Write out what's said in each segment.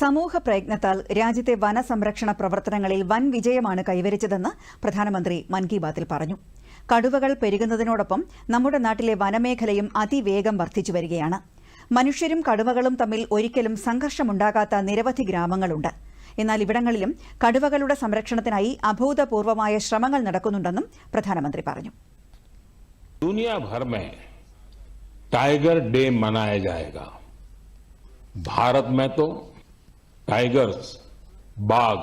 സമൂഹ പ്രയത്നത്താൽ രാജ്യത്തെ വനസംരക്ഷണ പ്രവർത്തനങ്ങളിൽ വൻ വിജയമാണ് കൈവരിച്ചതെന്ന് പ്രധാനമന്ത്രി മൻ കി ബാത്തിൽ പറഞ്ഞു കടുവകൾ പെരുകുന്നതിനോടൊപ്പം നമ്മുടെ നാട്ടിലെ വനമേഖലയും അതിവേഗം വർദ്ധിച്ചു വരികയാണ് മനുഷ്യരും കടുവകളും തമ്മിൽ ഒരിക്കലും സംഘർഷമുണ്ടാകാത്ത നിരവധി ഗ്രാമങ്ങളുണ്ട് എന്നാൽ ഇവിടങ്ങളിലും കടുവകളുടെ സംരക്ഷണത്തിനായി അഭൂതപൂർവമായ ശ്രമങ്ങൾ നടക്കുന്നുണ്ടെന്നും പ്രധാനമന്ത്രി പറഞ്ഞു दुनिया भर में टाइगर डे मनाया जाएगा भारत में तो टाइगर्स बाघ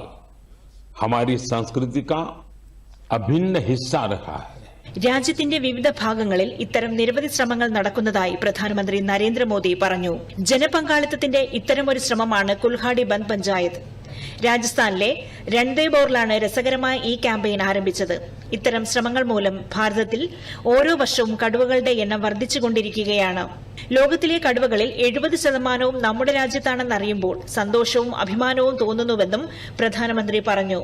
हमारी संस्कृति का अभिन्न हिस्सा रहा है രാജ്യത്തിന്റെ വിവിധ ഭാഗങ്ങളിൽ ഇത്തരം നിരവധി ശ്രമങ്ങൾ നടക്കുന്നതായി പ്രധാനമന്ത്രി നരേന്ദ്രമോദി പറഞ്ഞു ജനപങ്കാളിത്തത്തിന്റെ ഇത്തരമൊരു ശ്രമമാണ് കുൽഹാടി ബന്ദ് പഞ്ചായത്ത് രാജസ്ഥാനിലെ രൺദേബോറിലാണ് രസകരമായ ഈ ക്യാമ്പയിൻ ആരംഭിച്ചത് ഇത്തരം ശ്രമങ്ങൾ മൂലം ഭാരതത്തിൽ ഓരോ വർഷവും കടുവകളുടെ എണ്ണം വർദ്ധിച്ചുകൊണ്ടിരിക്കുകയാണ് ലോകത്തിലെ കടുവകളിൽ എഴുപത് ശതമാനവും നമ്മുടെ രാജ്യത്താണെന്ന് അറിയുമ്പോൾ സന്തോഷവും അഭിമാനവും തോന്നുന്നുവെന്നും പ്രധാനമന്ത്രി പറഞ്ഞു.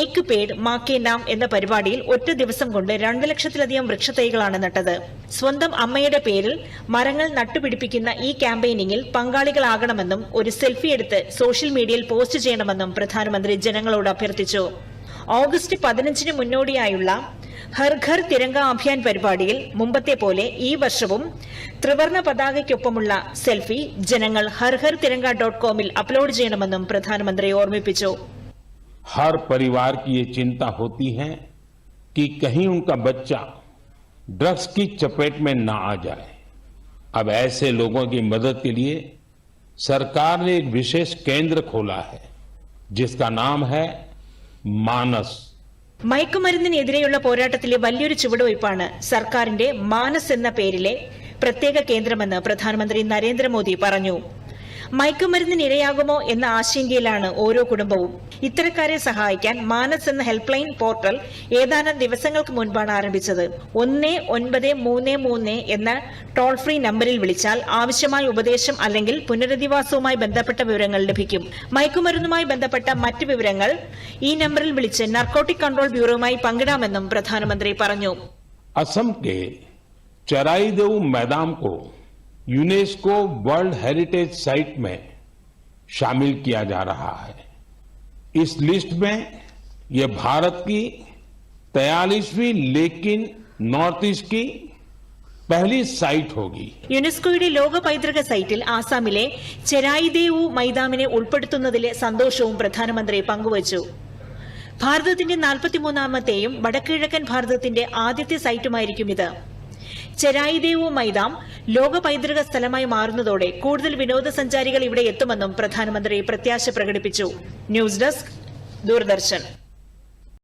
ഏക്ക് പേഡ് മാക്കേ നാം എന്ന പരിപാടിയിൽ ഒറ്റ ദിവസം കൊണ്ട് രണ്ട് ലക്ഷത്തിലധികം വൃക്ഷത്തൈകളാണ് നട്ടത്. സ്വന്തം അമ്മയുടെ പേരിൽ മരങ്ങൾ നട്ടുപിടിപ്പിക്കുന്ന ഈ ക്യാമ്പയിനിങ്ങിൽ പങ്കാളികളാകണമെന്നും ഒരു സെൽഫി എടുത്ത് സോഷ്യൽ മീഡിയയിൽ പോസ്റ്റ് ചെയ്യണമെന്നും പ്രധാനമന്ത്രി ജനങ്ങളോട് അഭ്യർത്ഥിച്ചു. ഓഗസ്റ്റ് പതിനഞ്ചിന് മുന്നോടിയായുള്ള ഹർ ഘർ തിരങ്ക അഭിയാൻ പരിപാടിയിൽ മുമ്പത്തെ പോലെ ഈ വർഷവും ത്രിവർണ പതാകയ്ക്കൊപ്പമുള്ള സെൽഫി ജനങ്ങൾ ഹർ ഹർ തിരങ്ക ഡോട്ട് കോമിൽ അപ്ലോഡ് ചെയ്യണമെന്നും പ്രധാനമന്ത്രി ഓർമ്മിപ്പിച്ചു हर परिवार की ये चिंता होती है कि कहीं उनका बच्चा ड्रग्स की चपेट में ना आ जाए अब ऐसे लोगों की मदद के लिए सरकार ने एक विशेष केंद्र खोला है जिसका नाम है मानस മയക്കുമരുന്നിനെതിരെയുള്ള പോരാട്ടത്തിലെ വലിയൊരു ചുവടുവയ്പ്പാണ് സർക്കാരിന്റെ മാനസ് എന്ന പേരിലെ പ്രത്യേക കേന്ദ്രമെന്ന് പ്രധാനമന്ത്രി നരേന്ദ്രമോദി പറഞ്ഞു. മയക്കുമരുന്നിന് ഇരയാകുമോ എന്ന ആശങ്കയിലാണ് ഓരോ കുടുംബവും ഇത്തരക്കാരെ സഹായിക്കാൻ മാനസ് എന്ന ഹെൽപ്പ് ലൈൻ പോർട്ടൽ ഏതാനും ദിവസങ്ങൾക്ക് മുൻപാണ് ആരംഭിച്ചത് ഒന്ന് ഒൻപത് മൂന്ന് മൂന്ന് എന്ന ടോൾ ഫ്രീ നമ്പറിൽ വിളിച്ചാൽ ആവശ്യമായ ഉപദേശം അല്ലെങ്കിൽ പുനരധിവാസവുമായി ബന്ധപ്പെട്ട വിവരങ്ങൾ ലഭിക്കും മയക്കുമരുന്നുമായി ബന്ധപ്പെട്ട മറ്റ് വിവരങ്ങൾ ഈ നമ്പറിൽ വിളിച്ച് നർക്കോട്ടിക് കൺട്രോൾ ബ്യൂറോയുമായി പങ്കിടാമെന്നും പ്രധാനമന്ത്രി പറഞ്ഞു असम के चराईदेव मैदान को यूनेस्को वर्ल्ड हेरिटेज साइट में शामिल किया जा रहा है इस लिस्ट में यह भारत की तयालीसवीं लेकिन नॉर्थ ईस्ट की पहली साइट होगी യുനെസ്കോയുടെ ലോക പൈതൃക സൈറ്റിൽ ആസാമിലെ ചെരായിദേവു മൈതാമിനെ ഉൾപ്പെടുത്തുന്നതിലെ സന്തോഷവും പ്രധാനമന്ത്രി പങ്കുവച്ചു ഭാരതത്തിന്റെ നാൽപ്പത്തിമൂന്നാമത്തെയും വടക്കിഴക്കൻ ഭാരതത്തിന്റെ ആദ്യത്തെ സൈറ്റുമായിരിക്കും ഇത് ചെരായിദേവു മൈതാം ലോക പൈതൃക സ്ഥലമായി മാറുന്നതോടെ കൂടുതൽ വിനോദസഞ്ചാരികൾ ഇവിടെ എത്തുമെന്നും പ്രധാനമന്ത്രി പ്രത്യാശ പ്രകടിപ്പിച്ചു. News desk Doordarshan.